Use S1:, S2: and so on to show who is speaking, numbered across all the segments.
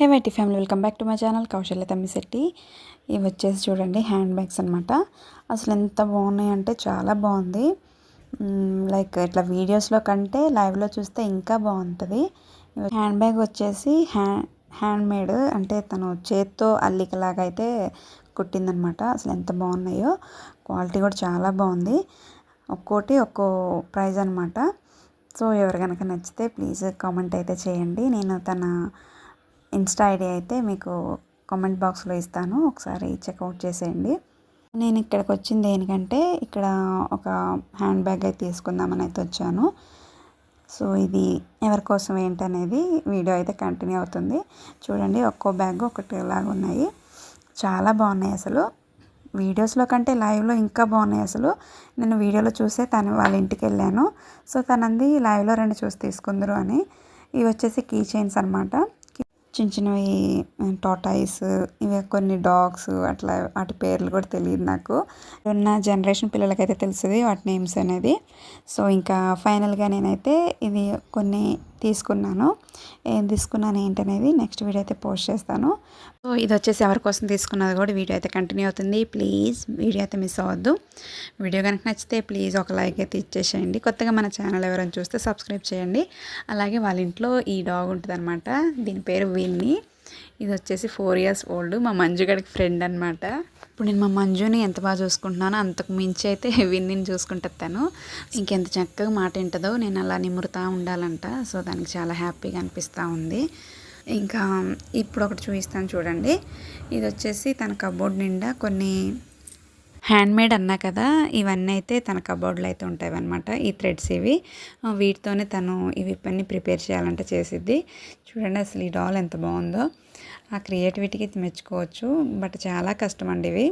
S1: Hey YT family welcome back to my channel Kaushalya Tammisetti ఇవి వచ్చేసి చూడండి hand bags అనమాట అసలు ఎంత బాగున్నాయి అంటే చాలా బాగుంది. లైక్ ఇట్లా వీడియోస్లో కంటే లైవ్లో చూస్తే ఇంకా బాగుంటుంది. హ్యాండ్ బ్యాగ్ వచ్చేసి హ్యాండ్ హ్యాండ్ మేడ్ అంటే తను చేత్తో అల్లికలాగా అయితే కుట్టిందనమాట అసలు ఎంత బాగున్నాయో క్వాలిటీ కూడా చాలా బాగుంది. ఒక్కోటి ఒక్కో ప్రైజ్ అనమాట సో ఎవరు కనుక నచ్చితే ప్లీజ్ కామెంట్ అయితే చేయండి. నేను తన ఇన్స్టా ఐడి అయితే మీకు కామెంట్ బాక్స్లో ఇస్తాను. ఒకసారి చెక్అవుట్ చేసేయండి. నేను ఇక్కడికి వచ్చింది ఏంటంటే ఇక్కడ ఒక హ్యాండ్ బ్యాగ్ అయితే తీసుకుందామని అయితే వచ్చాను. సో ఇది ఎవరి కోసం ఏంటనేది వీడియో అయితే కంటిన్యూ అవుతుంది. చూడండి ఒక్కో బ్యాగ్ ఒకటి లాగా ఉన్నాయి. చాలా బాగున్నాయి అసలు. వీడియోస్లో కంటే లైవ్లో ఇంకా బాగున్నాయి అసలు. నేను వీడియోలో చూసే తను వాళ్ళ ఇంటికి వెళ్ళాను. సో తనంది లైవ్లో రెండు చూసి తీసుకుందరు అని. ఇవి వచ్చేసి కీ చైన్స్ అనమాట చిన్న చిన్నవి టాటాయిస్ ఇవి కొన్ని డాగ్స్ అట్లా వాటి పేర్లు కూడా తెలియదు నాకు. ఉన్న జనరేషన్ పిల్లలకైతే తెలుస్తుంది వాటి నేమ్స్ అనేది. సో ఇంకా ఫైనల్గా నేనైతే ఇది కొన్ని తీసుకున్నాను. ఏం తీసుకున్నాను ఏంటనేది నెక్స్ట్ వీడియో అయితే పోస్ట్ చేస్తాను. సో ఇది వచ్చేసి ఎవరి కోసం తీసుకున్నది కూడా వీడియో అయితే కంటిన్యూ అవుతుంది. ప్లీజ్ వీడియో అయితే మిస్ అవ్వద్దు. వీడియో కనుక నచ్చితే ప్లీజ్ ఒక లైక్ అయితే ఇచ్చేసేయండి. కొత్తగా మన ఛానల్ ఎవరైనా చూస్తే సబ్స్క్రైబ్ చేయండి. అలాగే వాళ్ళ ఇంట్లో ఈ డాగ్ ఉంటుంది దీని పేరు విన్నీ. ఇది వచ్చేసి ఫోర్ ఇయర్స్ ఓల్డ్ మా మంజు గడికి ఫ్రెండ్ అనమాట ఇప్పుడు నేను మా మంజుని ఎంత బాగా చూసుకుంటున్నానో అంతకు మించి అయితే విన్నీని చూసుకుంటాను ఇంకెంత చక్కగా మాట వింటుందో నేను అలా నిమురుతూ ఉండాలంట. సో దానికి చాలా హ్యాపీగా అనిపిస్తూ ఉంది. ఇంకా ఇప్పుడు ఒకటి చూపిస్తాను చూడండి. ఇది వచ్చేసి తన కబోర్డ్ నిండా కొన్ని హ్యాండ్మేడ్ అన్నా కదా ఇవన్నీ అయితే తన కబోర్డ్లో అయితే ఉంటాయి అనమాట ఈ థ్రెడ్స్ ఇవి. వీటితోనే తను ఇవి పని ప్రిపేర్ చేయాలంటే చేసిద్ది. చూడండి అసలు ఈ డాల్ ఎంత బాగుందో. ఆ క్రియేటివిటీకి మెచ్చుకోవచ్చు బట్ చాలా కష్టం అండి ఇవి.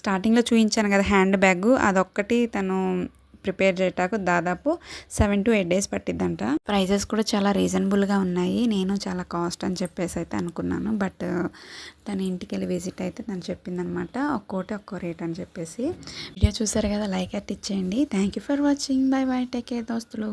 S1: స్టార్టింగ్లో చూపించాను కదా హ్యాండ్ బ్యాగ్ అదొక్కటి తను ప్రిపేర్ చేయటాకు దాదాపు సెవెన్ టు ఎయిట్ డేస్ పట్టిద్దంట. ప్రైజెస్ కూడా చాలా రీజనబుల్గా ఉన్నాయి. నేను చాలా కాస్ట్ అని చెప్పేసి అయితే అనుకున్నాను. బట్ తన ఇంటికి వెళ్ళి విజిట్ అయితే తను చెప్పిందనమాట. ఒక్కోటి ఒక్కో రేట్ అని చెప్పేసి. వీడియో చూసారు కదా లైక్ అయితే ఇచ్చేయండి. Thank you for watching. Bye bye. Take care దోస్తులు.